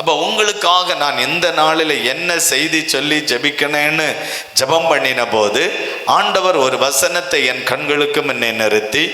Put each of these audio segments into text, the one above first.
அப்போ உங்களுக்காக நான் இந்த நாளில் என்ன செய்தி சொல்லி ஜபிக்கணும்னு ஜெபம் பண்ணின போது ஆண்டவர் ஒரு வசனத்தை என் கண்களுக்கு முன்னே நிறுத்தி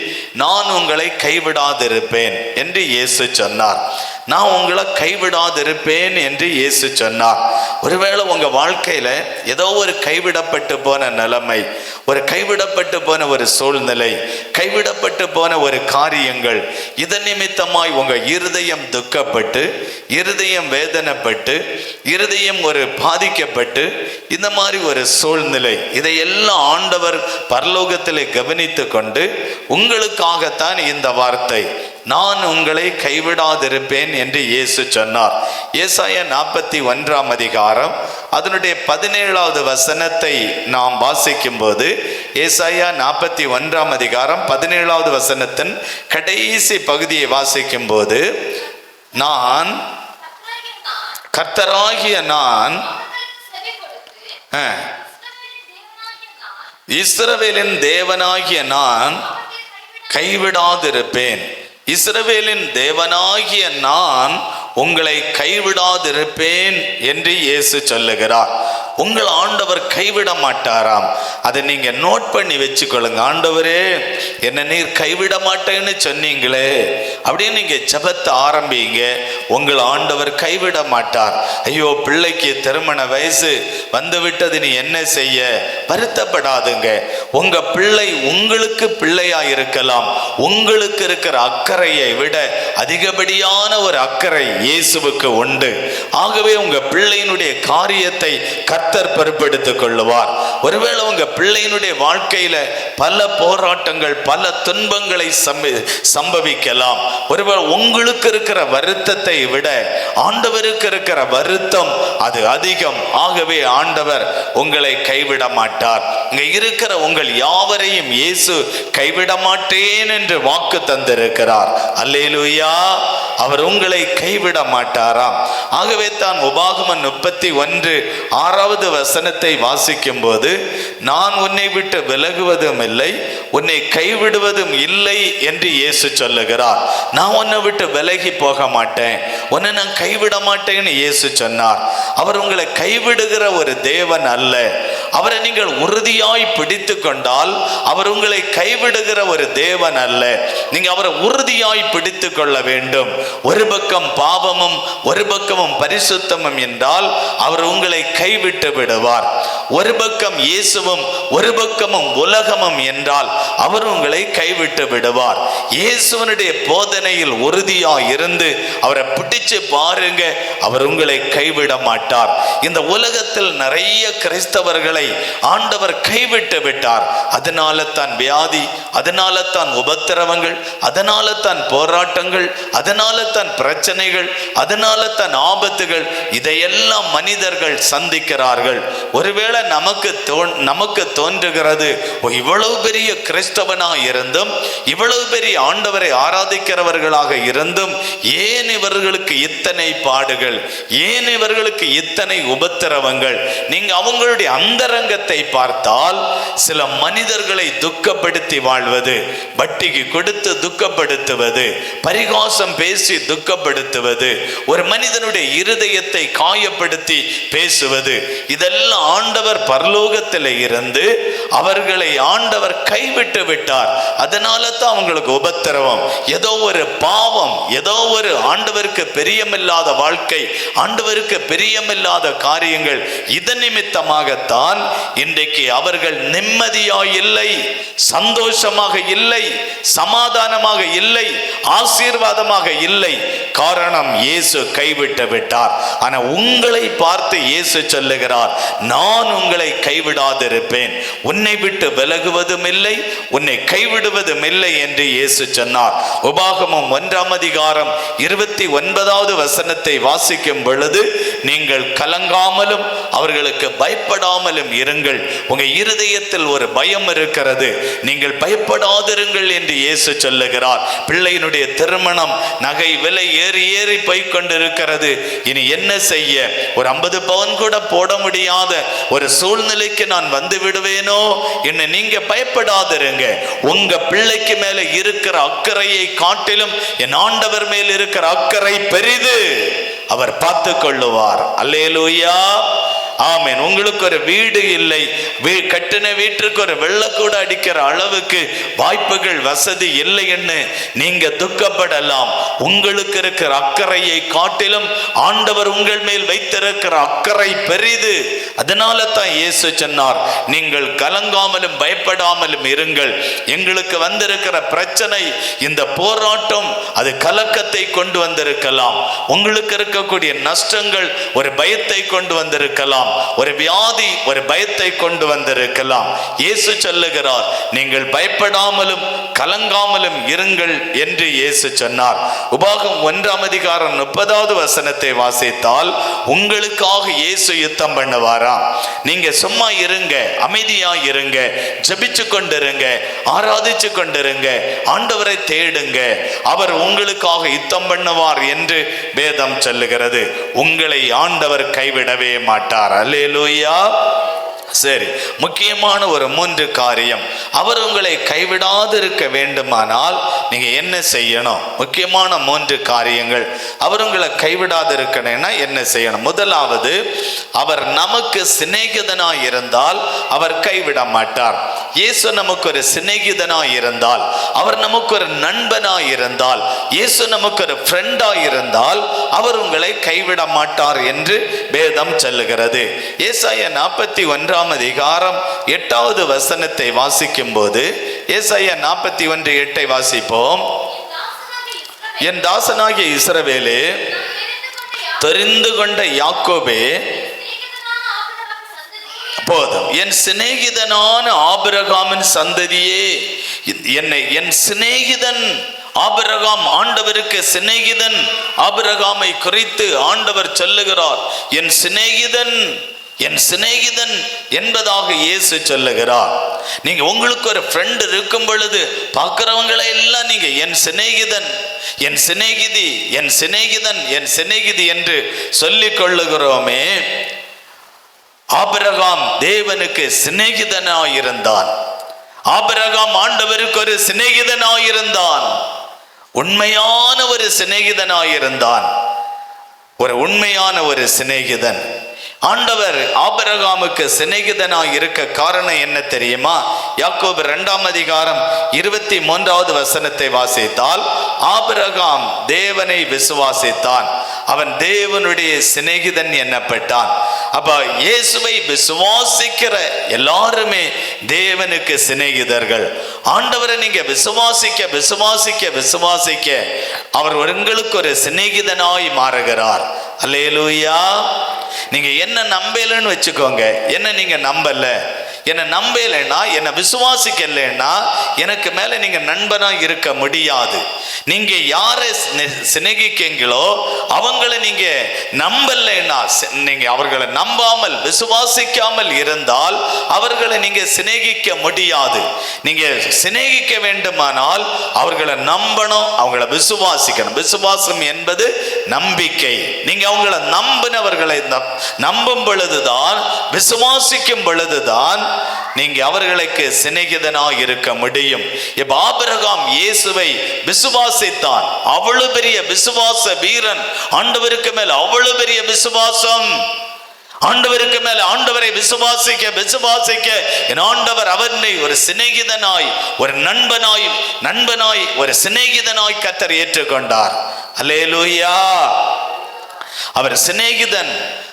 நான் உங்களை கைவிடாதிருப்பேன் என்று இயேசு சொன்னார். நான் உங்களை கைவிடாதிருப்பேன் என்று இயேசு சொன்னார். ஒருவேளை உங்கள் வாழ்க்கையில் ஏதோ ஒரு கைவிடப்பட்டு போன நிலைமை ஒரு கைவிடப்பட்டு போன ஒரு சூழ்நிலை கைவிடப்பட்டு போன ஒரு காரியங்கள் இதன் நிமித்தமாய் உங்கள் இருதயம் துக்கப்பட்டு இருதயம் வேதனைப்பட்டு இருதயம் ஒரு பாதிக்கப்பட்டு இந்த மாதிரி ஒரு சூழ்நிலை இதையெல்லாம் ஆண்டவர் பரலோகத்தில் கவனித்து கொண்டு உங்களுக்காகத்தான் இந்த வார்த்தை. நான் உங்களை கைவிடாதிருப்பேன் என்று இயேசு சொன்னார். ஏசாயா நாற்பத்தி ஒன்றாம் அதிகாரம் அதனுடைய பதினேழாவது வசனத்தை நாம் வாசிக்கும்போது ஏசாயா நாற்பத்தி ஒன்றாம் அதிகாரம் பதினேழாவது வசனத்தின் கடைசி பகுதியை வாசிக்கும்போது நான் கர்த்தராகிய நான் இஸ்ரவேலின் தேவனாகிய நான் கைவிடாதிருப்பேன். இஸ்ரவேலின் தேவனாகிய நான் உங்களை கைவிடாதிருப்பேன் என்று இயேசு சொல்லுகிறார். உங்கள் ஆண்டவர் கைவிட மாட்டாராம். அதை நீங்க நோட் பண்ணி வச்சுக்கொள்ளுங்க. ஆண்டவரே என்ன நீர் கைவிட மாட்டேன்னு சொன்னீங்களே. அப்படின்னு நீங்க ஜபத்தை ஆரம்பிங்க. உங்கள் ஆண்டவர் கைவிட மாட்டார். ஐயோ பிள்ளைக்கு திருமண வயசு வந்து விட்டது நீ என்ன செய்ய? வருத்தப்படாதுங்க. உங்க பிள்ளை உங்களுக்கு பிள்ளையா இருக்கலாம். உங்களுக்கு இருக்கிற அக்கறையை விட அதிகப்படியான ஒரு அக்கறை இயேசுவுக்கு உண்டு. ஆகவே உங்க பிள்ளையினுடைய காரியத்தை கர்த்தர் பொறுப்பெடுத்துக் கொள்ளுவார். ஒருவேளை உங்க பிள்ளையினுடைய வாழ்க்கையில பல போராட்டங்கள் பல துன்பங்களை சம்பவிக்கலாம். ஒருவேளை உங்களுக்கு இருக்கிற வருத்தத்தை விட ஆண்டவருக்கு இருக்கிற வருத்தம் அது அதிகம். ஆகவே ஆண்டவர் உங்களை கைவிட மாட்டார். இங்க இருக்கிற உங்கள் யாவரையும் இயேசு கைவிட மாட்டேன் என்று வாக்கு தந்திருக்கிறார். அல்லேலூயா! அவர் உங்களை கைவிட மாட்டாராம். ஆகவே தான் உபாகமன் முப்பத்தி ஒன்று ஆறாவது வசனத்தை வாசிக்கும் போது நான் உன்னை விட்டு விலகுவதும் இல்லை உன்னை கைவிடுவதும் இல்லை என்று இயேசு சொல்லுகிறார். நான் உன்னை விட்டு விலகி போக மாட்டேன். உன்னை நான் கைவிட மாட்டேன்னு இயேசு சொன்னார். அவர் உங்களை கைவிடுகிற ஒரு தேவன் அல்ல. அவரை நீங்கள் உறுதியாய் பிடித்து கொண்டால் அவர் உங்களை கைவிடுகிற ஒரு தேவன் அல்ல. நீங்க அவரை உறுதியாய் பிடித்து கொள்ள வேண்டும். ஒரு பக்கம் பாவமும் ஒரு பக்கமும் பரிசுத்தமும் என்றால் அவர் உங்களை கைவிட்டு விடுவார். ஒரு பக்கம் இயேசுவும் ஒரு பக்கமும் உலகமும் என்றால் அவர் உங்களை கைவிட்டு விடுவார். இயேசுவனுடைய போதனையில் உறுதியா இருந்து அவரை பிடிச்சு பாருங்க அவர் உங்களை கைவிட மாட்டார். இந்த உலகத்தில் நிறைய கிறிஸ்தவர்களை ஆண்டவர் கைவிட்டு விட்டார். அதனால தான் வியாதி அதனால தான் உபத்திரவங்கள் அதனால தான் போராட்டங்கள் அதனால அதனால தான் பிரச்சனைகள் அதனால தான் ஆபத்துகள் இதையெல்லாம் மனிதர்கள் சந்திக்கிறார்கள். ஒருவேளை நமக்கு தோன் நமக்கு தோன்றுகிறது இவ்வளவு பெரிய கிறிஸ்தவனாக இருந்தும் இவ்வளவு பெரிய ஆண்டவரை ஆராதிக்கிறவர்களாக இருந்தும் ஏன் இவர்களுக்கு இத்தனை பாடுகள் ஏன் இவர்களுக்கு இத்தனை உபத்திரவங்கள்? நீங்க அவங்களுடைய அந்தரங்கத்தை பார்த்தால் சில மனிதர்களை துக்கப்படுத்தி வாழ்வது வட்டிக்கு கொடுத்து துக்கப்படுத்துவது பரிகாசம் பேசி பேசி துக்கப்படுத்துவது ஒரு மனிதனுடைய இருதயத்தை காயப்படுத்தி பேசுவது இதெல்லாம் ஆண்டவர் பரலோகத்தில் இருந்து அவர்களை ஆண்டவர் கைவிட்டு விட்டார். அதனால தான் அவங்களுக்கு உபத்திரவம். ஏதோ ஒரு பாவம் ஏதோ ஒரு ஆண்டவருக்கு பெரியமில்லாத வாழ்க்கை ஆண்டவருக்கு பெரியமில்லாத காரியங்கள் இதன் நிமித்தமாகத்தான் இன்றைக்கு அவர்கள் நிம்மதியாய் இல்லை சந்தோஷமாக இல்லை சமாதானமாக இல்லை ஆசீர்வாதமாக இல்லை. காரணம் இயேசு கைவிட்டு விட்டார். ஆனா உங்களை பார்த்து இயேசு சொல்லுகிறார் நான் உங்களை கைவிடாதிருப்பேன். உன்னை விட்டு விலகுவதும் இல்லை உன்னை கைவிடுவதும் இல்லை என்று இயேசு சொன்னார். உபாகமம் ஒன்றாம் அதிகாரம் இருபத்தி ஒன்பதாவது வசனத்தை வாசிக்கும் பொழுது நீங்கள் கலங்காமலும் அவர்களுக்கு பயப்படாமலும் இருங்கள். உங்க இருதயத்தில் ஒரு பயம் இருக்கிறது. நீங்கள் பயப்படாதிருங்கள் என்று இயேசு சொல்லுகிறார். பிள்ளையினுடைய திருமணம் நகை விலை ஏறி ஏறி போய் கொண்டிருக்கிறது இனி என்ன செய்ய? ஒரு ஐம்பது பவன் கூட போட முடியாத ஒரு சூழ்நிலைக்கு நான் வந்து விடுவேனோ? என்ன நீங்க பயப்படாதிருங்க. உங்க பிள்ளைக்கு மேல இருக்கிற அக்கறையை காட்டிலும் என் ஆண்டவர் மேல் இருக்கிற அக்கறை பெரிது. அவர் பார்த்து கொள்ளுவார் அல்லேலூயா. ஆமீன். உங்களுக்கு ஒரு வீடு இல்லை. வீ- கட்டின வீட்டிற்கு ஒரு வெள்ளக்கூட அடிக்கிற அளவுக்கு வாய்ப்புகள் வசதி இல்லைன்னு நீங்க துக்கப்படலாம். உங்களுக்கு இருக்கிற அக்கறையை காட்டிலும் ஆண்டவர் உங்கள் மேல் வைத்திருக்கிற அக்கறை பெரிது. அதனால தான் இயேசு சொன்னார் நீங்கள் கலங்காமலும் பயப்படாமலும் இருங்கள். எங்களுக்கு வந்திருக்கிற பிரச்சனை இந்த போராட்டம் அது கலக்கத்தை கொண்டு வந்திருக்கலாம். உங்களுக்கு இருக்கக்கூடிய நஷ்டங்கள் ஒரு பயத்தை கொண்டு வந்திருக்கலாம். ஒரு வியாதி ஒரு பயத்தை கொண்டு வந்திருக்கலாம். இயேசு சொல்லுகிறார் நீங்கள் பயப்படாமலும் கலங்காமலும் இருங்கள் என்று இயேசு சொன்னார். உபாகம் ஒன்றாம் அதிகாரம் முப்பதாவது வசனத்தை வாசித்தால் உங்களுக்காக இயேசு யுத்தம் பண்ணுவார்? பண்ணுவாராம் நீங்க சும்மா இருங்க அமைதியா இருங்க ஜெபிச்சு கொண்டிருங்க ஆராதிச்சு கொண்டிருங்க ஆண்டவரை தேடுங்க. அவர் உங்களுக்காக யுத்தம் பண்ணுவார் என்று வேதம் சொல்லுகிறது. உங்களை ஆண்டவர் கைவிடவே மாட்டார். அல்லேலூயா. சரி முக்கியமான ஒரு மூன்று காரியம். அவர் உங்களை கைவிடாது இருக்க வேண்டுமானால் நீங்க என்ன செய்யணும்? முக்கியமான மூன்று காரியங்கள். அவர் உங்களை கைவிடாது இருக்கணும்னா என்ன செய்யணும்? முதலாவது அவர் நமக்கு சிநேகிதனாய் இருந்தால் அவர் கைவிட மாட்டார். இயேசு நமக்கு ஒரு சிநேகிதனாய் இருந்தால் அவர் நமக்கு ஒரு நண்பனாய் இருந்தால் இயேசு நமக்கு ஒரு ஃப்ரெண்டாய் இருந்தால் அவர் உங்களை கைவிட மாட்டார் என்று வேதம் சொல்லுகிறது. ஏசாய நாற்பத்தி ஒன்றாம் அதிகாரம் எட்டாவது வசனத்தை வாசிக்கும் போது ஏசையா நாற்பத்தி ஒன்று எட்டை வாசிப்போம். என் தாசனாகிய இஸ்ரவேலே தெரிந்து கொண்ட யாக்கோபே போதும். என் சிநேகிதனான ஆபிரகாமின் சந்ததியே என்னை என் சிநேகிதன் ஆபிரகாம் ஆண்டவருக்கு சிநேகிதன் ஆபிரகாமை குறித்து ஆண்டவர் சொல்லுகிறார். என் சிநேகிதன் என் சிநேகிதன் என்பதாக இயேசு சொல்லுகிறார். நீங்க உங்களுக்கு ஒரு ஃப்ரெண்ட் இருக்கும் பொழுது பார்க்கிறவங்களை எல்லாம் நீங்க என் சிநேகிதன் என் சிநேகிதி என் சிநேகிதன் என் சிநேகிதி என்று சொல்லிக் கொள்ளுகிறோமே. ஆபிரகாம் தேவனுக்கு சிநேகிதனாயிருந்தான். ஆபிரகாம் ஆண்டவருக்கு ஒரு சிநேகிதனாயிருந்தான். உண்மையான ஒரு சிநேகிதனாயிருந்தான். ஒரு உண்மையான ஒரு சிநேகிதன். ஆண்டவர் ஆபரகாமுக்கு சிநேகிதனாய் இருக்க காரணம் என்ன தெரியுமா? யாக்கோபு இரண்டாம் அதிகாரம் இருபத்தி மூன்றாவது வசனத்தை வாசித்தால் ஆபரகாம் தேவனை விசுவாசித்தான். அவன் தேவனுடைய சிநேகிதன் என்னப்பட்டான். அப்ப இயேசுவை விசுவாசிக்கிற எல்லாருமே தேவனுக்கு சிநேகிதர்கள். ஆண்டவரை நீங்க விசுவாசிக்க விசுவாசிக்க விசுவாசிக்க அவர் உங்களுக்கு ஒரு சிநேகிதனாய் மாறுகிறார். அலேலூயா நீங்க என்ன நம்பலன்னு வச்சுக்கோங்க. என்ன நீங்க நம்பல? என்னை நம்பலைன்னா என்னை விசுவாசிக்கலைன்னா எனக்கு மேலே நீங்கள் நண்பனாக இருக்க முடியாது. நீங்கள் யாரை சிநேகிக்கீங்களோ அவங்களை நீங்கள் நம்பலைன்னா நீங்கள் அவர்களை நம்பாமல் விசுவாசிக்காமல் இருந்தால் அவர்களை நீங்கள் சிநேகிக்க முடியாது. நீங்கள் சிநேகிக்க வேண்டுமானால் அவர்களை நம்பணும் அவங்கள விசுவாசிக்கணும். விசுவாசம் என்பது நம்பிக்கை. நீங்கள் அவங்கள நம்பினவர்களை நம்- நம்பும் பொழுதுதான் விசுவாசிக்கும் பொழுதுதான் நீங்க அவர்களுக்கு சிநேகிதனாக இருக்க முடியும். இப்ப ஆபிரகாம் இயேசுவை விசுவாசித்தான். அவ்வளவு பெரிய விசுவாச வீரன். ஆண்டவருக்கு மேல் அவ்வளவு பெரிய விசுவாசம். ஆண்டவருக்கு மேல ஆண்டவரை விசுவாசிக்க விசுவாசிக்க என் ஆண்டவர் அவனை ஒரு சிநேகிதனாய் ஒரு நண்பனாய் நண்பனாய் ஒரு சிநேகிதனாய் கத்தர் ஏற்றுக்கொண்டார். அல்லேலூயா. அவர் சிநேகிதன்.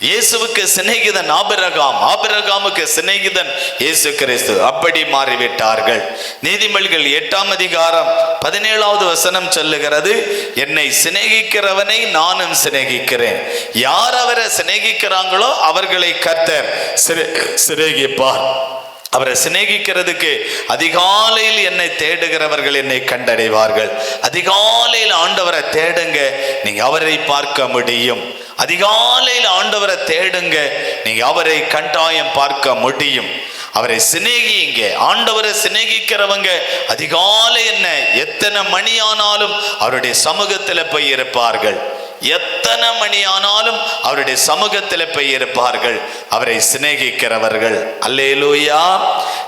இயேசுவுக்கு சிநேகிதன் ஆபிரகாம் ஆபிரகாமுக்கு சிநேகிதன் இயேசு கிறிஸ்து. அப்படி மாறிவிட்டார்கள். நீதிமொழிகள் எட்டாம் அதிகாரம் பதினேழாவது வசனம் சொல்லுகிறது என்னை சிநேகிக்கிறவனை நானும் சிநேகிக்கிறேன். யார் அவரை சிநேகிக்கிறாங்களோ அவர்களை கர்த்தர் சிறு- சிநேகிப்பார். அவரை சிநேகிக்கிறதுக்கு அதிகாலையில் என்னை தேடுகிறவர்கள் என்னை கண்டடைவார்கள். அதிகாலையில் ஆண்டவரை தேடுங்க நீங்க அவரை பார்க்க முடியும். அதிகாலையில் ஆண்டவரை தேடுங்க நீங்க அவரை கண்டாயம் பார்க்க முடியும். அவரை சிநேகிங்க ஆண்டவரை சிநேகிக்கிறவங்க அதிகாலை என்ன எத்தனை மணி ஆனாலும் அவருடைய சமூகத்தில் போய் இருப்பார்கள். எத்தனை மணி ஆனாலும் அவருடைய சமூகத்தில் போய் இருப்பார்கள். அவரை சிநேகிக்கிறவர்கள். அல்லேலூயா.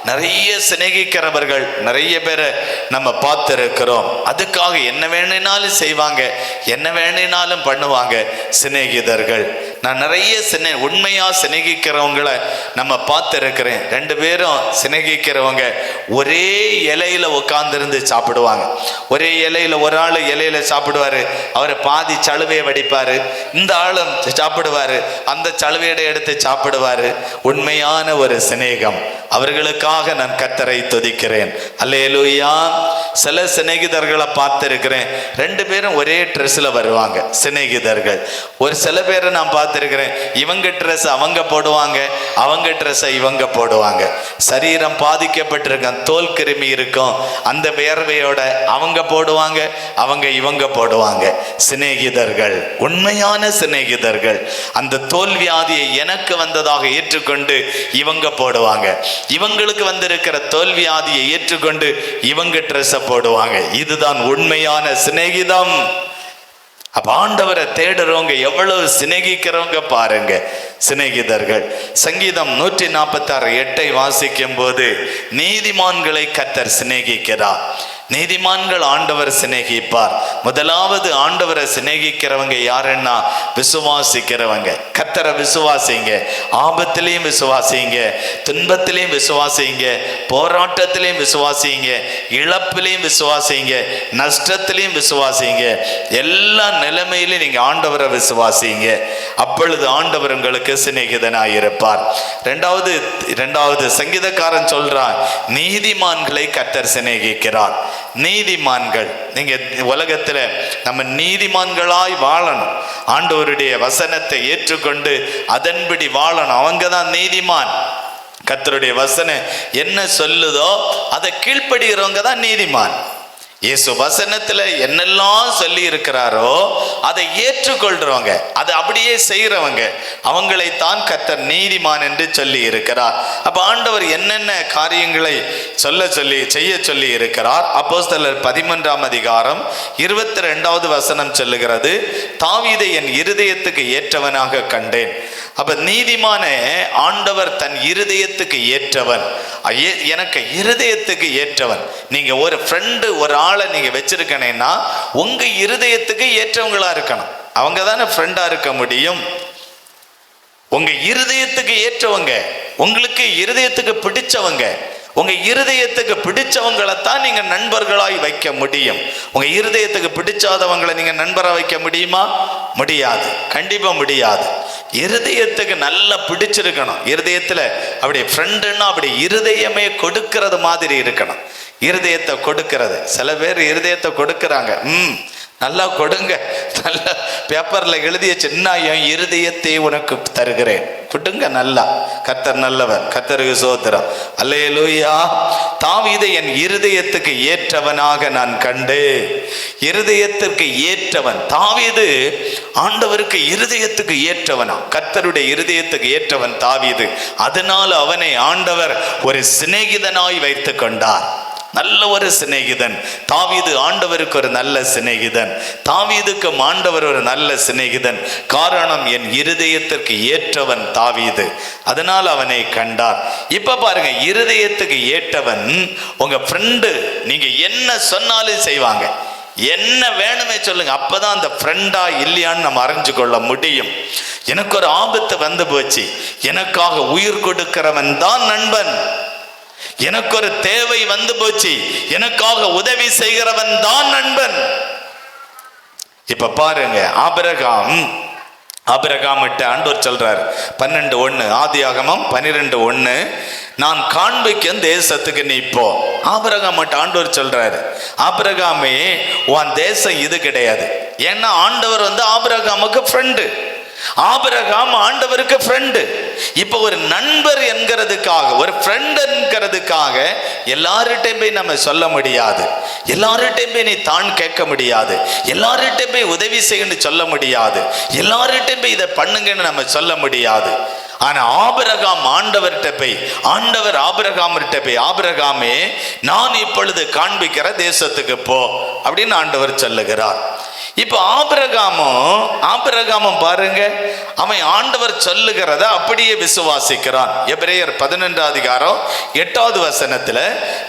நிறைய சிநேகிக்கிறவர்கள். நிறைய பேரை நம்ம பார்த்துருக்கிறோம். அதுக்காக என்ன வேணுனாலும் செய்வாங்க. என்ன வேணுனாலும் பண்ணுவாங்க சிநேகிதர்கள். நான் நிறைய சினை உண்மையாக சிநேகிக்கிறவங்கள நம்ம பார்த்துருக்கிறேன். ரெண்டு பேரும் சிநேகிக்கிறவங்க ஒரே இலையில உட்காந்துருந்து சாப்பிடுவாங்க. ஒரே இலையில ஒரு ஆள் இலையில சாப்பிடுவாரு. அவரை பாதி சலுவையை வடிப்பார். இந்த ஆளும் சாப்பிடுவாரு. அந்த சலுவையிட எடுத்து சாப்பிடுவாரு. உண்மையான ஒரு சிநேகம். அவர்களுக்காக நான் கத்தரை துதிக்கிறேன். அல்லேலூயா. சில சிநேகிதர்களை பார்த்துருக்கிறேன். ரெண்டு பேரும் ஒரே ட்ரெஸ்ஸில் வருவாங்க சிநேகிதர்கள். ஒரு சில பேரை நான் பார்த்துருக்கிறேன் இவங்க ட்ரெஸ் அவங்க போடுவாங்க அவங்க ட்ரெஸ்ஸை இவங்க போடுவாங்க. சரீரம் பாதிக்கப்பட்டிருக்கும் தோல் கிருமி இருக்கும். அந்த வேர்வையோட அவங்க போடுவாங்க அவங்க இவங்க போடுவாங்க. சிநேகிதர்கள் உண்மையான சிநேகிதர்கள். அந்த தோல் வியாதியை எனக்கு வந்ததாக ஏற்றுக்கொண்டு இவங்க போடுவாங்க. இவங்களுக்கு வந்திருக்கிற தோல்வியாதியை ஏற்றுக்கொண்டு இவங்க ட்ரெஸ்ஸை போடுவாங்க. இதுதான் உண்மையான சிநேகிதம். அப்ப ஆண்டவரை தேடுறவங்க எவ்வளவு சிநேகிக்கிறவங்க பாருங்க. சிநேகிதர்கள் சங்கீதம் நூற்றி நாற்பத்தி ஆறு எட்டை வாசிக்கும் போது நீதிமான்களை கத்தர் சிநேகிக்கிறார். நீதிமான்கள் ஆண்டவர் சிநேகிப்பார். முதலாவது ஆண்டவரை சிநேகிக்கிறவங்க யாருன்னா விசுவாசிக்கிறவங்க. கத்தரை விசுவாசிங்க. ஆபத்திலையும் விசுவாசிங்க. துன்பத்திலையும் விசுவாசிங்க. போராட்டத்திலையும் விசுவாசிங்க. இழப்பிலையும் விசுவாசிங்க. நஷ்டத்திலையும் விசுவாசிங்க. எல்லா நிலைமையிலையும் நீங்க ஆண்டவரை விசுவாசிங்க. அப்பொழுது ஆண்டவர் உங்களுக்கு சிநேகிதனாக இருப்பார். ரெண்டாவது ரெண்டாவது சங்கீதக்காரன் சொல்றான் நீதிமான்களை கத்தர் சிநேகிக்கிறார். நீதிமான்கள். நீங்கள் உலகத்தில் நம்ம நீதிமான்களாய் வாழணும். ஆண்டவருடைய வசனத்தை ஏற்றுக்கொண்டு அதன்படி வாழணும். அவங்க தான் நீதிமான். கத்தருடைய வசனம் என்ன சொல்லுதோ அதை கீழ்ப்படுகிறவங்க தான் நீதிமான். இயேசு வசனத்துல என்னெல்லாம் சொல்லி இருக்கிறாரோ அதை ஏற்றுக்கொள்றவங்க அதை அப்படியே செய்கிறவங்க அவங்களை தான் கத்தர் நீதிமான் என்று சொல்லி இருக்கிறார் அப்ப ஆண்டவர் என்னென்ன காரியங்களை சொல்ல சொல்லி செய்ய சொல்லி இருக்கிறார் அப்போஸ்தலர் பதிமூன்றாம் அதிகாரம் இருபத்தி ரெண்டாவது வசனம் சொல்லுகிறது தாவீதை என் இருதயத்துக்கு ஏற்றவனாக கண்டேன். அப்ப நீதிமான ஆண்டவர் தன் இருதயத்துக்கு ஏற்றவன். எனக்கு இருதயத்துக்கு ஏற்றவன். நீங்க ஒரு ஃப்ரெண்டு ஒரு ஆளை நீங்க வச்சிருக்கனேன்னா உங்க இருதயத்துக்கு ஏற்றவங்களா இருக்கணும். அவங்க தானே ஃப்ரெண்டா இருக்க முடியும். உங்க இருதயத்துக்கு ஏற்றவங்க உங்களுக்கு இருதயத்துக்கு பிடிச்சவங்க உங்க இருதயத்துக்கு பிடிச்சவங்களை தான் நீங்க நண்பர்களாய் வைக்க முடியும். உங்க இருதயத்துக்கு பிடிச்சாதவங்களை நீங்க நண்பராக வைக்க முடியுமா? முடியாது. கண்டிப்பா முடியாது. இருதயத்துக்கு நல்லா பிடிச்சிருக்கணும். இருதயத்தில் அப்படி ஃப்ரெண்டுன்னா அப்படி இருதயமே கொடுக்கறது மாதிரி இருக்கணும். இருதயத்தை கொடுக்கறது. சில பேர் இருதயத்தை கொடுக்கறாங்க. ம் நல்லா கொடுங்க. நல்லா பேப்பர்ல எழுதிய சின்ன என் இருதயத்தை உனக்கு தருகிறேன். கொடுங்க நல்லா. கத்தர் நல்லவர் கத்தருக்கு சோத்திரம் அல்லேலூயா. தாவிதை என் இருதயத்துக்கு ஏற்றவனாக நான் கண்டு இருதயத்திற்கு ஏற்றவன். தாவீது ஆண்டவருக்கு இருதயத்துக்கு ஏற்றவனா? கத்தருடைய இருதயத்துக்கு ஏற்றவன் தாவீது. அதனால் அவனை ஆண்டவர் ஒரு சிநேகிதனாய் வைத்து கொண்டார். நல்ல ஒரு சிநேகிதன். தாவீது ஆண்டவருக்கு ஒரு நல்ல சிநேகிதன். தாவீதுக்கு ஆண்டவர் ஒரு நல்ல சிநேகிதன். காரணம் என் இருதயத்திற்கு ஏற்றவன் தாவீது. அதனால் அவனை கண்டார். இப்ப பாருங்க இருதயத்துக்கு ஏற்றவன் உங்க ஃப்ரெண்டு நீங்க என்ன சொன்னாலும் செய்வாங்க. என்ன வேணுமே சொல்லுங்க. அப்பதான் அந்த ஃப்ரெண்டா இல்லையான்னு நம்ம அறிஞ்சு கொள்ள முடியும். எனக்கு ஒரு ஆபத்து வந்து போச்சு. எனக்காக உயிர் கொடுக்கிறவன் தான் நண்பன். எனக்கு ஒரு தேவை வந்து போச்சு. எனக்காக உதவி செய்கிறவன் தான் நண்பன். இப்ப பாருங்க ஆபிரகாம். ஆபிரகாமிட்ட ஆண்டோர் சொல்றார் பன்னெண்டு ஒண்ணு ஆதியாகமம் பன்னிரெண்டு ஒண்ணு நான் காண்பிக்கும் தேசத்துக்கு நீ இப்போ ஆபிரகாமிட்ட ஆண்டோர் சொல்றாரு ஆபிரகாமே உன் தேசம் இது கிடையாது. ஏன்னா ஆண்டவர் வந்து ஆபிரகாமுக்கு ஃப்ரெண்டு ஆபரகாம் ஆண்டவருக்கு ஃப்ரெண்டு இப்போ ஒரு நண்பர் என்கிறதுக்காக ஒரு ஃப்ரெண்ட் என்கிறதுக்காக எல்லார்கிட்டையும் போய் நம்ம சொல்ல முடியாது. எல்லார்கிட்டையும் போய் நீ தான் கேட்க முடியாது. எல்லார்கிட்டையும் போய் உதவி செய்யணும்னு சொல்ல முடியாது. எல்லார்கிட்டையும் போய் இதை பண்ணுங்கன்னு நம்ம சொல்ல முடியாது. ஆனா ஆபரகாம் ஆண்டவர்கிட்ட போய் ஆண்டவர் ஆபரகாமர்கிட்ட போய் ஆபரகாமே நான் இப்பொழுது காண்பிக்கிற தேசத்துக்கு போ. அப்படின்னு ஆண்டவர் சொல்லுகிறார். இப்போ ஆபிரகாமும் ஆபிரகாமும் பாருங்க அவன் ஆண்டவர் சொல்லுகிறத அப்படியே விசுவாசிக்கிறான். எபிரேயர் பதினெண்டாம் அதிகாரம் எட்டாவது வசனத்துல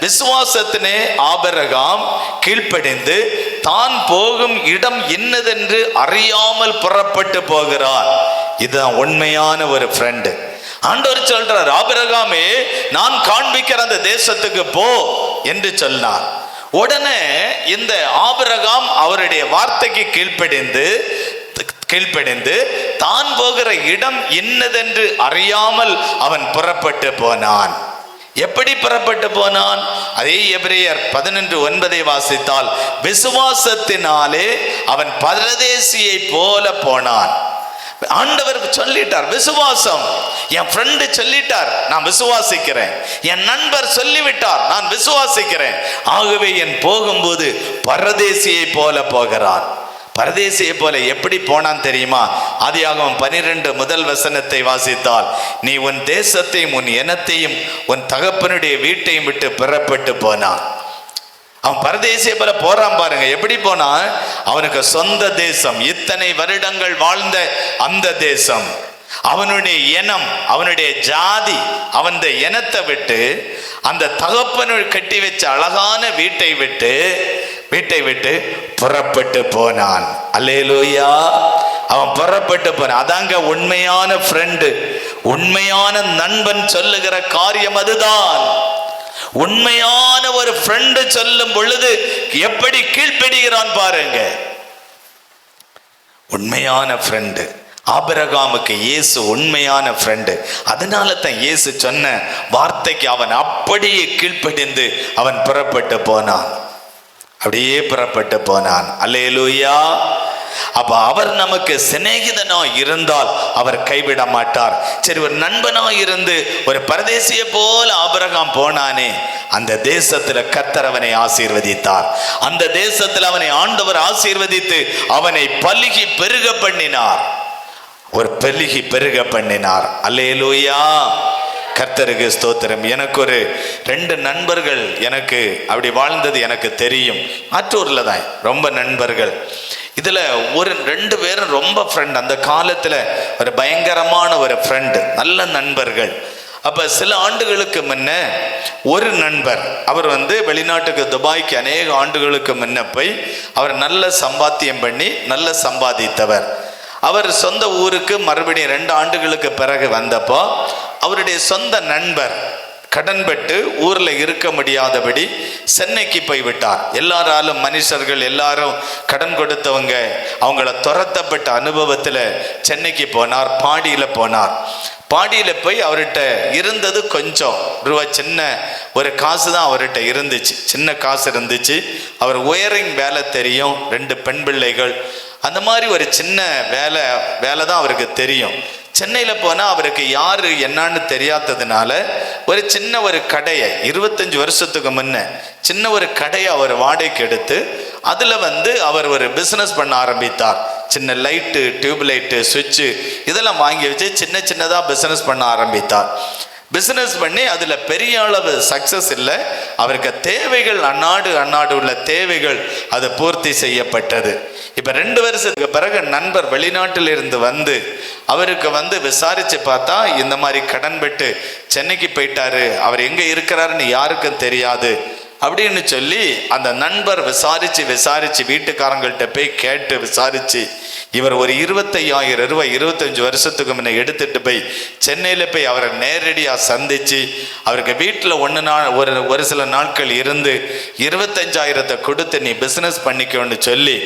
விசுவாசத்தினே ஆபரகாம் கீழ்ப்படிந்து தான் போகும் இடம் இன்னதென்று அறியாமல் புறப்பட்டு போகிறான் இதுதான் உண்மையான ஒரு ஃப்ரெண்டு ஆண்டவர் சொல்றார் ஆபிரகாமே நான் காண்பிக்கிற அந்த தேசத்துக்கு போ என்று சொன்னார். உடனே இந்த ஆபிரகாம் அவருடைய வார்த்தைக்கு கீழ்ப்படிந்து கீழ்ப்படிந்து தான் போகிற இடம் என்னதென்று அறியாமல் அவன் புறப்பட்டு போனான். எப்படி புறப்பட்டு போனான்? அதே எபிரேயர் பதினொன்று ஒன்பதை வாசித்தால் விசுவாசத்தினாலே அவன் பரதேசியை போல போனான். ஆண்டவருக்கு சொல்லிட்டார் விசுவாசம். என் ஃப்ரெண்டு சொல்லிட்டார் நான் விசுவாசிக்கிறேன். என் நண்பர் சொல்லிவிட்டார் நான் விசுவாசிக்கிறேன். ஆகவே என் போகும்போது பரதேசியை போல போகிறான் பரதேசியை போல எப்படி போனான் தெரியுமா? ஆதியாகமம் பனிரெண்டு முதல் வசனத்தை வாசித்தால் நீ உன் தேசத்தையும் உன் இனத்தையும் உன் தகப்பனுடைய வீட்டையும் விட்டு பெறப்பட்டு போனான். அவன் பரதேசிய போல போறான் பாருங்க. எப்படி போனா அவனுக்கு சொந்த தேசம். இத்தனை வருடங்கள் வாழ்ந்த அந்த தேசம். அவனுடைய இனம் அவனுடைய ஜாதி அவன் இனத்தை விட்டு அந்த தகப்பனு கட்டி வச்ச அழகான வீட்டை விட்டு வீட்டை விட்டு புறப்பட்டு போனான். அல்லேலூயா. அவன் புறப்பட்டு போனான். அதாங்க உண்மையான ஃப்ரெண்டு உண்மையான நண்பன் சொல்லுகிற காரியம் அதுதான். உண்மையான ஒரு ஃப்ரெண்டு சொல்லும் பொழுது எப்படி கீழ்ப்படுகிறான் பாருங்க. உண்மையான ஃப்ரெண்டு ஆபரகாமுக்கு இயேசு உண்மையான ஃப்ரெண்டு அதனால தான் இயேசு சொன்ன வார்த்தைக்கு அவன் அப்படியே கீழ்ப்படிந்து அவன் புறப்பட்டு போனான். அப்படியே புறப்பட்டு போனான். அல்லேலூயா அப்ப அவர் நமக்கு சிநேகிதனா இருந்தால் அவர் கைவிட மாட்டார். சரி ஒரு நண்பனா இருந்து ஒரு பரதேசிய போல ஆபரகம் போனானே அந்த தேசத்துல கத்தர் அவனை ஆசீர்வதித்தார். அந்த தேசத்தில் அவனை ஆண்டவர் ஆசீர்வதித்து அவனை பல்கி பெருக பண்ணினார். ஒரு பெருகி பெருக பண்ணினார். அல்லேலூயா! கர்த்தருக்கு ஸ்தோத்திரம். எனக்கு ஒரு ரெண்டு நண்பர்கள் எனக்கு அப்படி வாழ்ந்தது எனக்கு தெரியும். மற்றூரில் தான் ரொம்ப நண்பர்கள். இதில் ஒரு ரெண்டு பேரும் ரொம்ப ஃப்ரெண்ட் அந்த காலத்தில் ஒரு பயங்கரமான ஒரு ஃப்ரெண்டு நல்ல நண்பர்கள். அப்போ சில ஆண்டுகளுக்கு முன்ன ஒரு நண்பர் அவர் வந்து வெளிநாட்டுக்கு துபாய்க்கு அநேக ஆண்டுகளுக்கு முன்ன போய் அவர் நல்ல சம்பாத்தியம் பண்ணி நல்ல சம்பாதித்தவர். அவர் சொந்த ஊருக்கு மறுபடியும் ரெண்டு ஆண்டுகளுக்கு பிறகு வந்தப்போ அவருடைய சொந்த நண்பர் கடன்பட்டு ஊரில் இருக்க முடியாதபடி சென்னைக்கு போய் விட்டார் எல்லாராலும் மனுஷர்கள் எல்லாரும் கடன் கொடுத்தவங்க அவங்கள துரத்தப்பட்ட அனுபவத்தில் சென்னைக்கு போனார் பாடியில் போனார். பாடியில் போய் அவர்கிட்ட இருந்தது கொஞ்சம். ரூபா சின்ன ஒரு காசு தான் அவர்கிட்ட இருந்துச்சு. சின்ன காசு இருந்துச்சு. அவர் ஒயரிங் வேலை தெரியும். ரெண்டு பெண் பிள்ளைகள் அந்த மாதிரி ஒரு சின்ன வேலை வேலை தான் அவருக்கு தெரியும். சென்னையில் போனால் அவருக்கு யார் என்னன்னு தெரியாததுனால ஒரு சின்ன ஒரு கடையை இருபத்தஞ்சி வருஷத்துக்கு முன்ன சின்ன ஒரு கடையை அவர் வாடகைக்கு எடுத்து அதில் வந்து அவர் ஒரு பிஸ்னஸ் பண்ண ஆரம்பித்தார். சின்ன லைட்டு டியூப் லைட்டு சுவிட்சு இதெல்லாம் வாங்கி வச்சு சின்ன சின்னதாக பிஸ்னஸ் பண்ண ஆரம்பித்தார். பிஸ்னஸ் பண்ணி அதில் பெரிய அளவு சக்ஸஸ் இல்லை. அவருக்கு தேவைகள் அந்நாடு அந்நாடு உள்ள தேவைகள் அது பூர்த்தி செய்யப்பட்டது. இப்போ ரெண்டு வருஷத்துக்கு பிறகு நண்பர் வெளிநாட்டில் இருந்து வந்து அவருக்கு வந்து விசாரித்து பார்த்தா இந்த மாதிரி கடன் பெட்டு சென்னைக்கு போயிட்டாரு. அவர் எங்கே இருக்கிறாருன்னு யாருக்கும் தெரியாது. அப்படின்னு சொல்லி அந்த நண்பர் விசாரிச்சு விசாரிச்சு வீட்டுக்காரங்கள்ட்ட போய் கேட்டு விசாரிச்சு இவர் ஒரு இருபத்தையாயிரம் ரூபாய் இருபத்தஞ்சு வருஷத்துக்கு முன்ன எடுத்துட்டு போய் சென்னையில் போய் அவரை நேரடியாக சந்திச்சு அவருக்கு வீட்டில் ஒன்று நாள் ஒரு ஒரு சில நாட்கள் இருந்து இருபத்தஞ்சாயிரத்தை கொடுத்து நீ பிஸ்னஸ் பண்ணிக்கோன்னு சொல்லி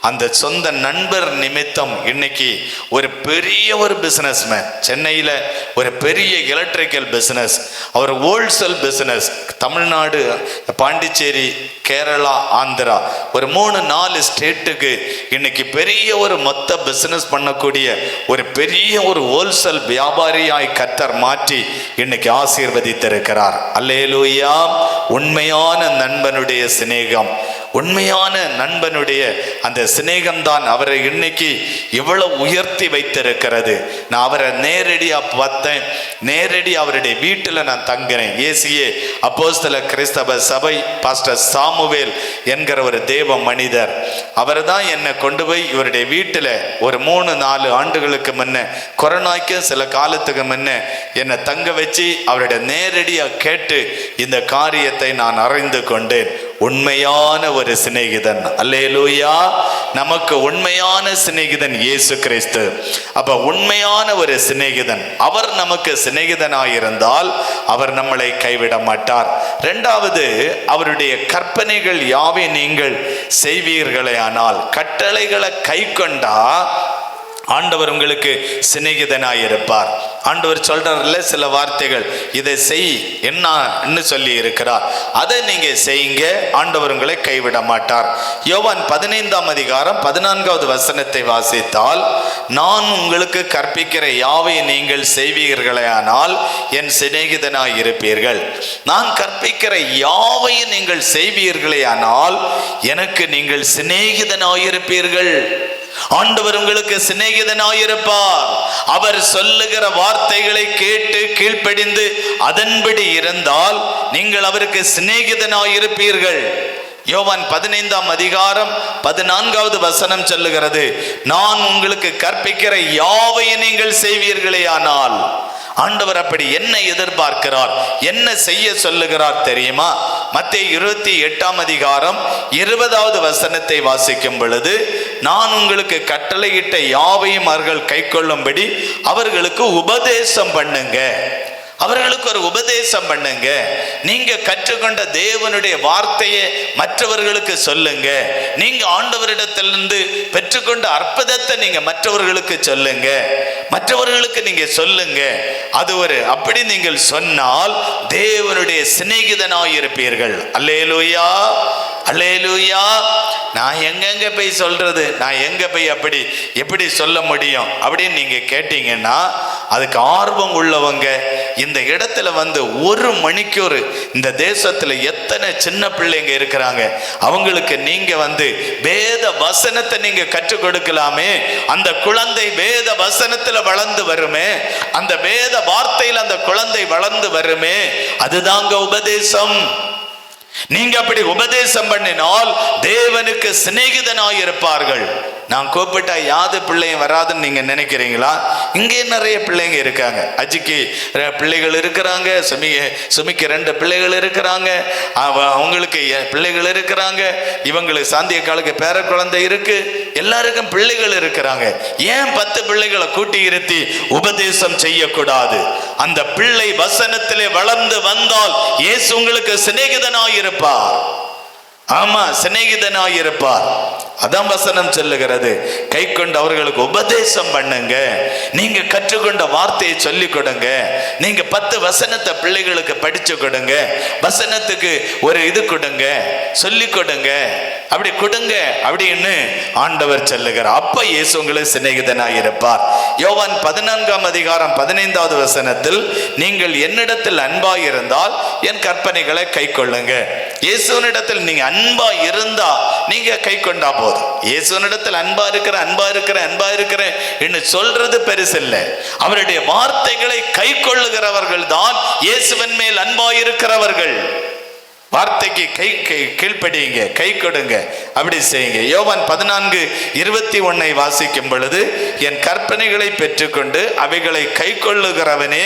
அந்த சொந்த நண்பர் நிமித்தம் இன்னைக்கு ஒரு பெரிய ஒரு பிஸ்னஸ்மேன் சென்னையில் ஒரு பெரிய எலக்ட்ரிக்கல் பிஸ்னஸ் அவர் ஹோல்சேல் பிஸ்னஸ் தமிழ்நாடு பாண்டிச்சேரி கேரளா ஆந்திரா. ஒரு மூணு நாலு ஸ்டேட்டுக்கு இன்னைக்கு பெரிய ஒரு மொத்த பிஸ்னஸ் பண்ணக்கூடிய ஒரு பெரிய ஒரு ஹோல்சேல் வியாபாரியாய் கத்தர் மாற்றி இன்னைக்கு ஆசீர்வதித்திருக்கிறார். அல்லேலூயா. உண்மையான நண்பனுடைய சிநேகம். உண்மையான நண்பனுடைய அந்த சிநேகம்தான் அவரை இன்னைக்கு இவ்வளோ உயர்த்தி வைத்திருக்கிறது. நான் அவரை நேரடியாக பார்த்தேன். நேரடி அவருடைய வீட்டில் நான் தங்குறேன். ஏசியே அப்போஸ்தல கிறிஸ்தவ சபை பாஸ்டர் சாமுவேல் என்கிற ஒரு தேவ மனிதர். அவர் தான் என்னை கொண்டு போய் இவருடைய வீட்டில் ஒரு மூணு நாலு ஆண்டுகளுக்கு முன்ன கொரோனாக்கு சில காலத்துக்கு முன்ன என்னை தங்க வச்சு அவருடைய நேரடியாக கேட்டு இந்த காரியத்தை நான் அறிந்து கொண்டேன். உண்மையான ஒரு சிநேகிதன். அல்லேலூயா. நமக்கு உண்மையான சிநேகிதன் இயேசு கிறிஸ்து. அப்ப உண்மையான ஒரு சிநேகிதன். அவர் நமக்கு சிநேகிதனாயிருந்தால் அவர் நம்மளை கைவிட மாட்டார். ரெண்டாவது அவருடைய கற்பனைகள் யாவை நீங்கள் செய்வீர்களே ஆனால் கட்டளைகளை கை கொண்டா ஆண்டவர் உங்களுக்கு சிநேகிதனாய் இருப்பார் ஆண்டவர் சொல்றாருல்ல சில வார்த்தைகள் இதை செய் என்னன்னு சொல்லி இருக்கிறார் அதை நீங்க செய்யுங்க ஆண்டவர் உங்களை கைவிட மாட்டார் யோவான் பதினைந்தாம் அதிகாரம் பதினான்காவது வசனத்தை வாசித்தால் நான் உங்களுக்கு கற்பிக்கிற யாவை நீங்கள் செய்வீர்களேயானால் என் சிநேகிதனாய் இருப்பீர்கள் நான் கற்பிக்கிற யாவை நீங்கள் செய்வீர்களேயானால் எனக்கு நீங்கள் சிநேகிதனாயிருப்பீர்கள். ஆண்டவர் உங்களுக்கு சிநேகிதனாயிருப்பார். அவர் சொல்லுகிற வார்த்தைகளை கேட்டு கீழ்ப்படிந்து அதன்படி இருந்தால் நீங்கள் அவருக்கு சிநேகிதனாயிருப்பீர்கள். யோவான் பதினைந்தாம் அதிகாரம் பதினான்காவது வசனம் சொல்லுகிறது நான் உங்களுக்கு கற்பிக்கிற யாவையும் நீங்கள் செய்வீர்களே ஆனால் ஆண்டவர் அப்படி என்ன எதிர்பார்க்கிறார் என்ன செய்ய சொல்லுகிறார் தெரியுமா? மத்திய இருபத்தி எட்டாம் அதிகாரம் இருபதாவது வசனத்தை வாசிக்கும் பொழுது நான் உங்களுக்கு கட்டளையிட்ட யாவையும் அவர்கள் கைக்கொள்ளும்படி அவர்களுக்கு உபதேசம் பண்ணுங்க. அவர்களுக்கு ஒரு உபதேசம் பண்ணுங்க. நீங்க கற்றுக்கொண்ட தேவனுடைய வார்த்தையை மற்றவர்களுக்கு சொல்லுங்க. நீங்க ஆண்டவரிடத்திலிருந்து பெற்றுக்கொண்ட அற்புதத்தை நீங்க மற்றவர்களுக்கு சொல்லுங்க. மற்றவர்களுக்கு நீங்க சொல்லுங்க. அது ஒரு அப்படி நீங்கள் சொன்னால் தேவனுடைய சிநேகிதனாய் இருப்பீர்கள். அல்லேலூயா அல்லேலூயா. நான் எங்கெங்க போய் சொல்றது? நான் எங்க போய் அப்படி எப்படி சொல்ல முடியும்? அப்படின்னு நீங்க கேட்டீங்கன்னா அதுக்கு ஆர்வம் உள்ளவங்க இந்த இடத்துல வந்து ஒரு மணிக்கூர் இந்த தேசத்துல எத்தனை சின்ன பிள்ளைங்க இருக்கிறாங்க? அவங்களுக்கு நீங்க வந்து வேத வசனத்தை நீங்க கற்றுக் கொடுக்கலாமே. அந்த குழந்தை வேத வசனத்துல வளர்ந்து வருமே. அந்த வேத வார்த்தையில் அந்த குழந்தை வளர்ந்து வருமே. அதுதாங்க உபதேசம். நீங்க அப்படி உபதேசம் பண்ணினால் தேவனுக்கு சிநேகிதனாய் இருப்பார்கள் நான் கூப்பிட்டா யாது பிள்ளையும் வராதுன்னு நீங்க நினைக்கிறீங்களா? இங்கே நிறைய பிள்ளைங்க இருக்காங்க. அஜிக்கு பிள்ளைகள் இருக்கிறாங்க சுமி சுமிக்கு ரெண்டு பிள்ளைகள் இருக்கிறாங்க. அவ- அவங்களுக்கு பிள்ளைகள் இருக்கிறாங்க. இவங்களுக்கு சாந்திய காலுக்கு பேர குழந்தை இருக்கு. எல்லாருக்கும் பிள்ளைகள் இருக்கிறாங்க. ஏன் பத்து பிள்ளைகளை கூட்டி இருத்தி உபதேசம் செய்யக்கூடாது? அந்த பிள்ளை வசனத்திலே வளர்ந்து வந்தால் இயேசு உங்களுக்கு சிநேகிதனாயிருப்பார். ஆமா சிநேகிதனாயிருப்பார். அதான் வசனம் சொல்லுகிறது கை கொண்டு அவர்களுக்கு உபதேசம் பண்ணுங்க நீங்க கற்றுக்கொண்ட வார்த்தையை சொல்லிக் கொடுங்க நீங்க பத்து வசனத்தை பிள்ளைகளுக்கு படிச்சு கொடுங்க வசனத்துக்கு ஒரு இது கொடுங்க சொல்லிக் கொடுங்க அப்படி கொடுங்க அப்படின்னு ஆண்டவர் சொல்லுகிறார். அப்ப இயேசு உங்களுக்கு சிநேகிதனாய் இருப்பார். யோவான் பதினான்காம் அதிகாரம் பதினைந்தாவது வசனத்தில் நீங்கள் என்னிடத்தில் அன்பாக இருந்தால் என் கற்பனைகளை கை கொள்ளுங்க இயேசுவனிடத்தில் நீங்க அன்பா இருந்தா நீங்க கை கொண்டா போதும். இயேசுவனிடத்தில் அன்பா இருக்கிற அன்பா இருக்கிற அன்பா இருக்கிற என்று சொல்றது பெருசில்லை. அவருடைய வார்த்தைகளை கை கொள்ளுகிறவர்கள் தான் இயேசுவன் மேல் அன்பா இருக்கிறவர்கள். வார்த்தைக்கு கை கை கீழ்ப்படியுங்க கை கொடுங்க. அப்படி செய்யுங்க. யோவான் பதினான்கு இருபத்தி ஒன்னை வாசிக்கும் பொழுது என் கற்பனைகளை பெற்றுக்கொண்டு அவைகளை கை கொள்ளுகிறவனே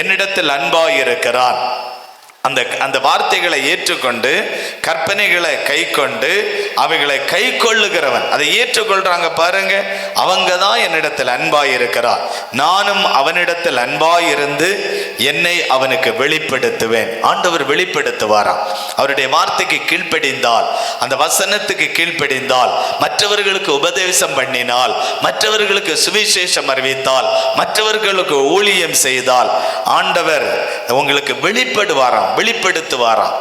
என்னிடத்தில் அன்பாயிருக்கிறான் அந்த அந்த வார்த்தைகளை ஏற்றுக்கொண்டு கற்பனைகளை கை கொண்டு அவைகளை கை கொள்ளுகிறவன் அதை ஏற்றுக்கொள்றாங்க பாருங்க. அவங்க தான் என்னிடத்தில் அன்பாய் இருக்கிறார் நானும் அவனிடத்தில் அன்பாய் இருந்து என்னை அவனுக்கு வெளிப்படுத்துவேன். ஆண்டவர் வெளிப்படுத்துவாராம். அவருடைய வார்த்தைக்கு கீழ்ப்படிந்தால் அந்த வசனத்துக்கு கீழ்ப்படிந்தால் மற்றவர்களுக்கு உபதேசம் பண்ணினால் மற்றவர்களுக்கு சுவிசேஷம் அறிவித்தால் மற்றவர்களுக்கு ஊழியம் செய்தால் ஆண்டவர் உங்களுக்கு வெளிப்படுவாராம். வெளிப்படுத்துவாராம்.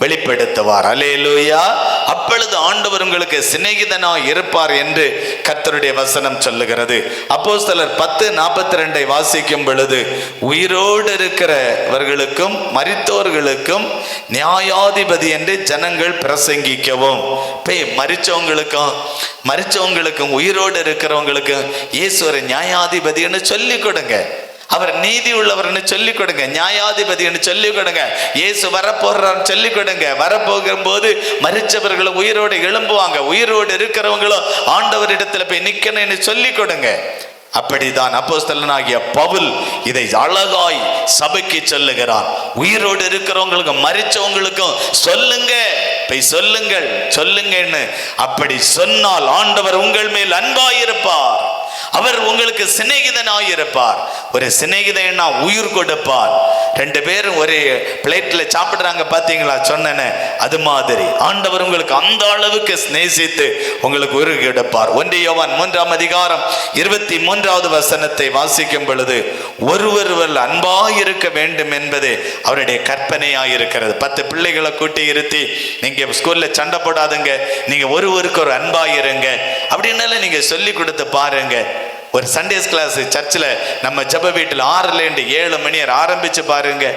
வெளிப்படுத்துவார். அலேலூயா அப்பொழுது ஆண்டவர் உங்களுக்கு சிநேகிதனாய் இருப்பார் என்று கர்த்தருடைய வசனம் சொல்லுகிறது. அப்போஸ்தலர் பத்து நாற்பத்தி ரெண்டை வாசிக்கும் பொழுது உயிரோடு இருக்கிறவர்களுக்கும் மறித்தோர்களுக்கும் நியாயாதிபதி என்று ஜனங்கள் பிரசங்கிக்கவும். பே மறிச்சவங்களுக்கும் மறிச்சவங்களுக்கும் உயிரோடு இருக்கிறவங்களுக்கும் ஈஸ்வர நியாயாதிபதி நியாயாதிபதின்னு சொல்லி கொடுங்க. அவர் நீதி உள்ளவர்னு சொல்லிக் கொடுங்க. நியாயாதிபதினு சொல்லிக் கொடுங்க. இயேசு வரப்போறான்னு சொல்லிக் கொடுங்க. வரப்போகும்போது மறிச்சவர்களும் உயிரோடு எழும்புவாங்க. உயிரோடு இருக்கிறவங்களும் ஆண்டவரிடத்துல போய் நிக்கணும்னு சொல்லிக் கொடுங்க. அப்படிதான் அப்போஸ்தலனாகிய பவுல் இதை அழகாய் சபைக்கு சொல்லுகிறான் உயிரோடு இருக்கிறவங்களுக்கு மறிச்சவங்களுக்கும் சொல்லுங்க. போய் சொல்லுங்கள். சொல்லுங்கன்னு அப்படி சொன்னால் ஆண்டவர் உங்கள் மேல் அன்பாயிருப்பார். அவர் உங்களுக்கு சிநேகிதனாய் இருப்பார் ஒரு சிநேகிதனா உயிர் கொடுப்பார். ரெண்டு பேரும் ஒரு பிளேட்ல சாப்பிடுறாங்க பாத்தீங்களா? சொன்னேனே அது மாதிரி. ஆண்டவர் உங்களுக்கு அந்த அளவுக்கு சிநேசித்து உங்களுக்கு உயிர் கொடுப்பார். ஒன்று யோவான் மூன்றாம் அதிகாரம் இருபத்தி மூன்றாவது வசனத்தை வாசிக்கும் பொழுது ஒருவருவர் அன்பாய் இருக்க வேண்டும் என்பது அவருடைய கற்பனையாக இருக்கிறது பத்து பிள்ளைகளை கூட்டி இருத்தி நீங்க ஸ்கூல்ல சண்டை போடாதுங்க. நீங்க ஒருவருக்கு ஒரு அன்பாக இருங்க அப்படின்னால நீங்க சொல்லி கொடுத்து பாருங்க. ஒரு சண்டேஸ் கிளாஸ் சர்ச்சில் நம்ம ஜெப வீட்டில் ஆறுலேருந்து ஏழு மணி ஆரம்பிச்சு பாருங்க.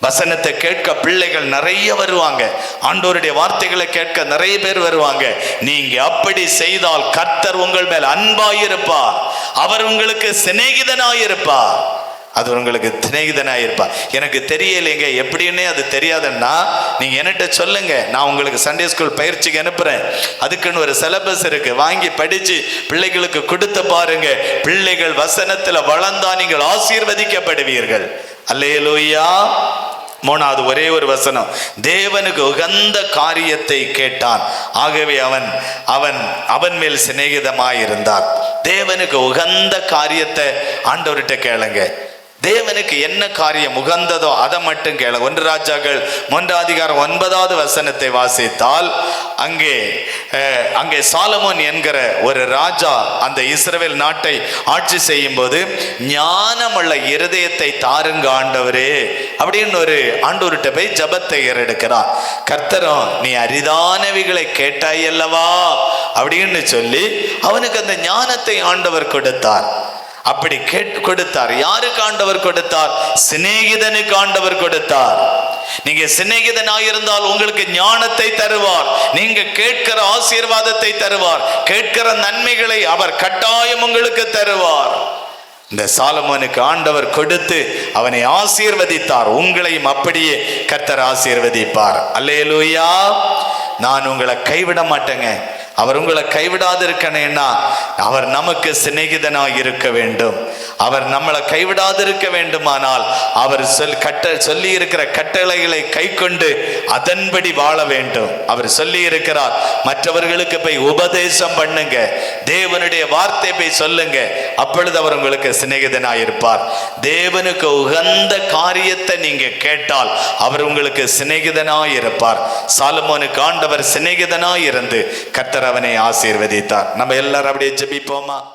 வசனத்தை கேட்க பிள்ளைகள் நிறைய வருவாங்க. ஆண்டோருடைய வார்த்தைகளை கேட்க நிறைய பேர் வருவாங்க. நீங்க அப்படி செய்தால் கர்த்தர் உங்கள் மேல் அன்பாயிருப்பார். அவர் உங்களுக்கு சிநேகிதனாயிருப்பார். அது உங்களுக்கு சிநேகிதனாயிருப்பா. எனக்கு தெரியலைங்க. எப்படின்னே அது தெரியாதுன்னா நீங்கள் என்கிட்ட சொல்லுங்க. நான் உங்களுக்கு சண்டே ஸ்கூல் பயிற்சிக்கு அனுப்புகிறேன் அதுக்குன்னு ஒரு சிலபஸ் இருக்கு. வாங்கி படித்து பிள்ளைகளுக்கு கொடுத்து பாருங்க. பிள்ளைகள் வசனத்தில் வளர்ந்தா நீங்கள் ஆசீர்வதிக்கப்படுவீர்கள். அல்லேலூயா. மூணாவது ஒரே ஒரு வசனம். தேவனுக்கு உகந்த காரியத்தை கேட்டான். ஆகவே அவன் அவன் அவன் மேல் சிநேகிதமாயிருந்தான் தேவனுக்கு உகந்த காரியத்தை ஆண்டவர்கிட்ட கேளுங்க. தேவனுக்கு என்ன காரியம் உகந்ததோ அதை மட்டும் கேள. ஒன்று ராஜாக்கள் மூன்று அதிகாரம் ஒன்பதாவது வசனத்தை வாசித்தால் அங்கே அஹ், அங்கே சாலமோன் என்கிற ஒரு ராஜா அந்த இஸ்ரவேல் நாட்டை ஆட்சி செய்யும் போது ஞானமுள்ள இருதயத்தை தாருங்க ஆண்டவரே அப்படின்னு ஒரு ஆண்டவர்கிட்ட போய் ஜபத்தை ஏறெடுக்கிறான் கர்த்தரும் நீ அரிதானவைகளை கேட்டாய் அல்லவா? அப்படின்னு சொல்லி அவனுக்கு அந்த ஞானத்தை ஆண்டவர் கொடுத்தார். அப்படி கேட்டு கொடுத்தார். யாருக்கு ஆண்டவர் கொடுத்தார்? சிநேகிதனுக்கு ஆண்டவர் கொடுத்தார். நீங்க சிநேகிதனாயிருந்தால் உங்களுக்கு ஞானத்தை தருவார். நீங்க கேட்கிற ஆசீர்வாதத்தை தருவார். கேட்கிற நன்மைகளை அவர் கட்டாயம் உங்களுக்கு தருவார். இந்த சாலமோனுக்கு ஆண்டவர் கொடுத்து அவனை ஆசீர்வதித்தார். உங்களையும் அப்படியே கர்த்தர் ஆசீர்வதிப்பார். அல்லேலூயா. நான் உங்களை கைவிட மாட்டேங்க. அவர் உங்களை கைவிடாது இருக்கணும்னா அவர் நமக்கு சிநேகிதனாக இருக்க வேண்டும். அவர் நம்மளை கைவிடாது இருக்க வேண்டுமானால் அவர் சொல் கட்ட சொல்லி இருக்கிற கட்டளைகளை கை கொண்டு அதன்படி வாழ வேண்டும். அவர் சொல்லி இருக்கிறார் மற்றவர்களுக்கு போய் உபதேசம் பண்ணுங்க. தேவனுடைய வார்த்தை போய் சொல்லுங்க. அப்பொழுது அவர் உங்களுக்கு சிநேகிதனாய் இருப்பார் தேவனுக்கு உகந்த காரியத்தை நீங்க கேட்டால் அவர் உங்களுக்கு சிநேகிதனாய் இருப்பார் சாலமோனுக்கு ஆண்டவர் சிநேகிதனாய் இருந்து கர்த்தர் அவனை ஆசீர்வதித்தார். நம்ம எல்லாரும் அப்படியே ஜெபிப்போமா?